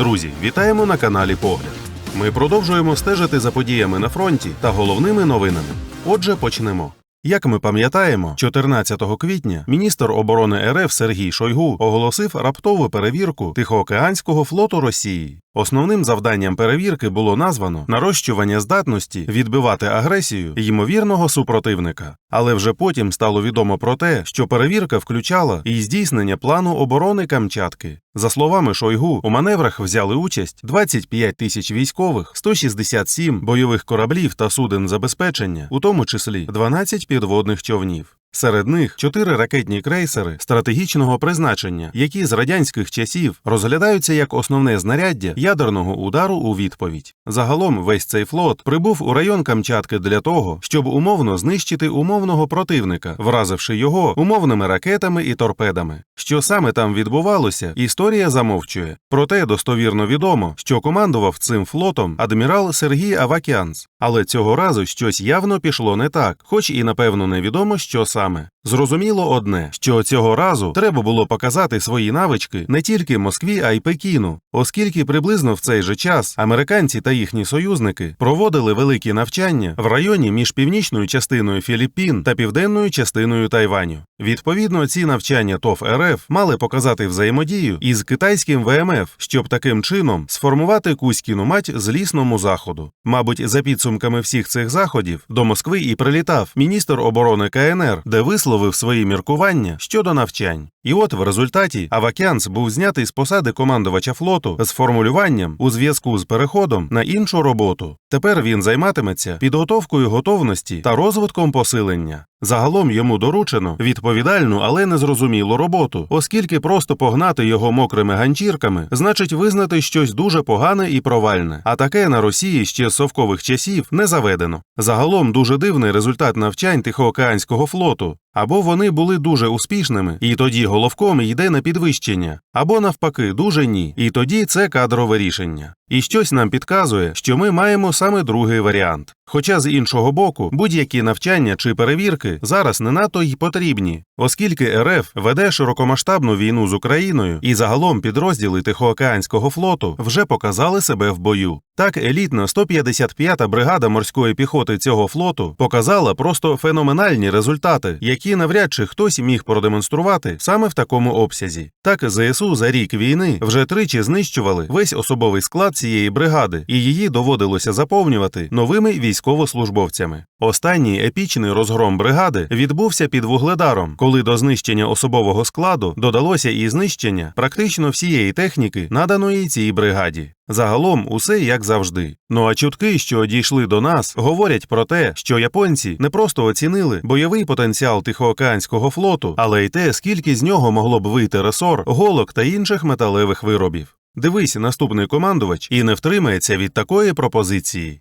Друзі, вітаємо на каналі Погляд. Ми продовжуємо стежити за подіями на фронті та головними новинами. Отже, почнемо. Як ми пам'ятаємо, 14 квітня міністр оборони РФ Сергій Шойгу оголосив раптову перевірку Тихоокеанського флоту Росії. Основним завданням перевірки було названо нарощування здатності відбивати агресію ймовірного супротивника. Але вже потім стало відомо про те, що перевірка включала і здійснення плану оборони Камчатки. За словами Шойгу, у маневрах взяли участь 25 тисяч військових, 167 бойових кораблів та суден забезпечення, у тому числі 12 підводних човнів. Серед них чотири ракетні крейсери стратегічного призначення, які з радянських часів розглядаються як основне знаряддя ядерного удару у відповідь. Загалом весь цей флот прибув у район Камчатки для того, щоб умовно знищити умовного противника, вразивши його умовними ракетами і торпедами. Що саме там відбувалося, історія замовчує. Проте достовірно відомо, що командував цим флотом адмірал Сергій Авакянц. Але цього разу щось явно пішло не так, хоч і напевно невідомо, що саме. Зрозуміло одне, що цього разу треба було показати свої навички не тільки Москві, а й Пекіну, оскільки приблизно в цей же час американці та їхні союзники проводили великі навчання в районі між північною частиною Філіппін та південною частиною Тайваню. Відповідно, ці навчання ТОФ РФ мали показати взаємодію із китайським ВМФ, щоб таким чином сформувати Кузькіну мать з лісному заходу. Мабуть, за підсумками всіх цих заходів до Москви і прилітав міністр оборони КНР, де висловив свої міркування щодо навчань. І от в результаті Авакянс був знятий з посади командувача флоту з формулюванням у зв'язку з переходом на іншу роботу. Тепер він займатиметься підготовкою готовності та розвитком посилення. Загалом йому доручено відповідальну, але незрозумілу роботу, оскільки просто погнати його мокрими ганчірками значить визнати щось дуже погане і провальне. А таке на Росії ще з совкових часів не заведено. Загалом дуже дивний результат навчань Тихоокеанського флоту. Або вони були дуже успішними, і тоді головком йде на підвищення, або навпаки, дуже ні, і тоді це кадрове рішення. І щось нам підказує, що ми маємо саме другий варіант. Хоча з іншого боку, будь-які навчання чи перевірки зараз не надто й потрібні, оскільки РФ веде широкомасштабну війну з Україною і загалом підрозділи Тихоокеанського флоту вже показали себе в бою. Так, елітна 155-та бригада морської піхоти цього флоту показала просто феноменальні результати, які навряд чи хтось міг продемонструвати саме в такому обсязі. Так, ЗСУ за рік війни вже тричі знищували весь особовий склад цієї бригади, і її доводилося заповнювати новими військовослужбовцями. Останній епічний розгром бригади відбувся під вугледаром, коли до знищення особового складу додалося і знищення практично всієї техніки, наданої цій бригаді. Загалом усе як завжди. Ну а чутки, що дійшли до нас, говорять про те, що японці не просто оцінили бойовий потенціал Тихоокеанського флоту, але й те, скільки з нього могло б вийти ресор, голок та інших металевих виробів. Дивись наступний командувач і не втримається від такої пропозиції.